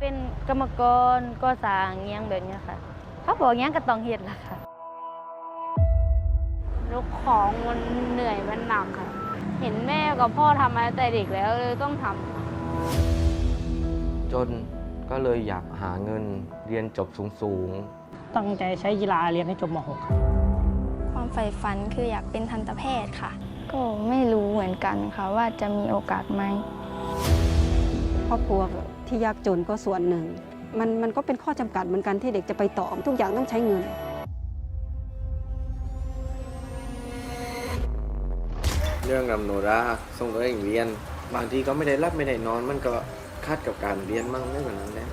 เป็นกรรมกรก่อสร้างอิหยังแบบเนี้ยค่ะ เขาบอกอิหยังก็ต้องเฮ็ดล่ะค่ะยกของมันเหนื่อยมันหนักค่ะ เห็นแม่กับพ่อทำมาตั้งแต่เด็กแล้วเลยต้องทำจนก็เลยอยากหาเงินเรียนจบสูงตั้งใจใช้กีฬาเรียนให้จบม .6 ครับความใฝ่ฝันคืออยากเป็นทันตแพทย์ค่ะ ก็ไม่รู้เหมือนกันค่ะว่าจะมีโอกาสไหมครอบครัว ที่ยากจนก็ส่วนหนึ่ง มันมันก็เป็นข้อจำกัดเหมือนกันที่เด็กจะไปต่อทุกอย่างต้องใช้เงิน เรื่องนำโนราส่งตัวเองเรียน บางทีก็ไม่ได้รับไม่ได้นอนมันก็คาดกับการเรียนมั่งไม่เหมือนนั้นแหละ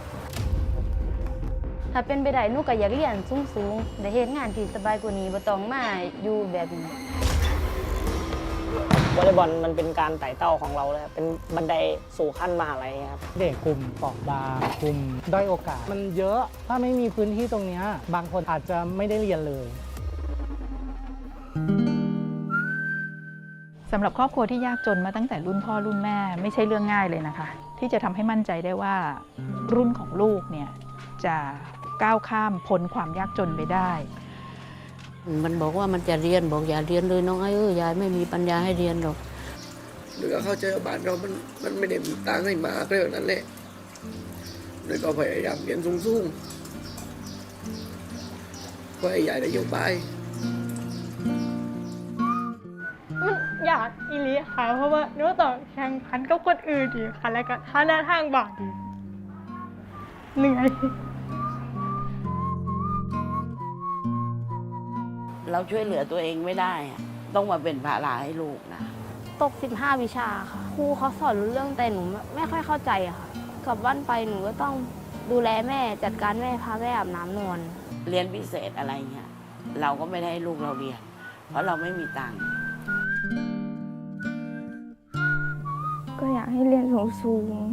ถ้าเป็นไปได้หนูก็อยากเรียนสูงๆได้เฮ็ดงานที่สบายกว่านี้บ่ต้องมาอยู่แบบนี้ วอลเลย์บอลมันเป็นการไต่เต้าของเราเลยครับเป็นบันไดสู่ขั้นมหาลัยครับเด็กกลุ่มเปราะบางกลุ่มด้อยโอกาส มันเยอะถ้าไม่มีพื้นที่ตรงเนี้ยบางคนอาจจะไม่ได้เรียนเลยสำหรับครอบครัวที่ยากจนมาตั้งแต่รุ่นพ่อรุ่นแม่ไม่ใช่เรื่องง่ายเลยนะคะ ที่จะทำให้มั่นใจได้ว่ารุ่นของลูกเนี่ยจะก้าวข้ามพ้นความยากจนไปได้ มันบอกว่ามันจะเรียนบอกอย่าเรียนเลยน้องไอ้เอ้ยยายไม่มีปัญญาให้เรียนหรอกหรือก็เข้าใจว่าบ้านเรามันมันไม่ได้มีตังค์ให้มาเรื่องนั้นแหละหรือก็พยายามเรียนสูงๆเพื่อให้ยายได้อยู่ไปมันอยากอีหลีค่ะ เพราะว่าหนูต้องแข่งขันกับคนอื่นอีกค่ะ แล้วก็ท่าหน้าทางบาดอีกเหนื่อย เราช่วยเหลือตัวเองไม่ได้อะต้องมาเป็นภาระให้ลูกนะ ตก 15 วิชาค่ะ ครูเขาสอนรู้เรื่องแต่หนูไม่ไม่ค่อยเข้าใจอะค่ะ กลับบ้านไปหนูก็ต้องดูแลแม่จัดการแม่พาแม่อาบน้ำนอน เรียนพิเศษอะไรเงี้ยเราก็ไม่ได้ให้ลูกเราเรียน เพราะเราไม่มีตังค์ก็อยากให้เรียนสูง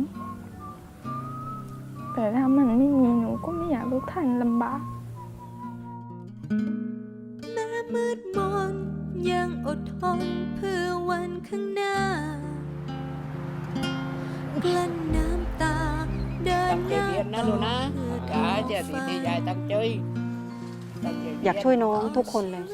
ๆแต่ถ้ามันไม่มีหนูก็ไม่อยากลูกท่านลำบาก มืดมนยังอดทนเพื่อวันข้างหน้า กลั้นน้ำตา เดินหน้าต่อเพื่อท้องฟ้าอยากช่วยน้องทุกคนเลย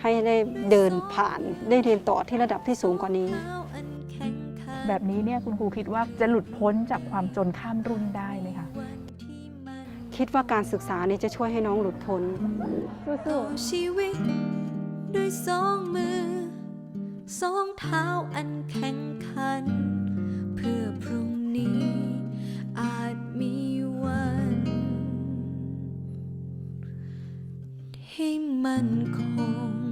ให้ได้เดินผ่านได้เรียนต่อที่ระดับที่สูงกว่านี้อันแข็งขันแบบนี้เนี่ยคุณครูคิดว่าจะหลุดพ้นจากความจนข้ามรุ่นได้ไหมคะวันที่มันคิดว่าการศึกษานี่จะช่วยให้น้องหลุดพ้น สู้ชีวิต ด้วยสองมือ สองเท้าอันแข็งขัน เพื่อพรุ่งนี้อาจมีวัน ที่มันคง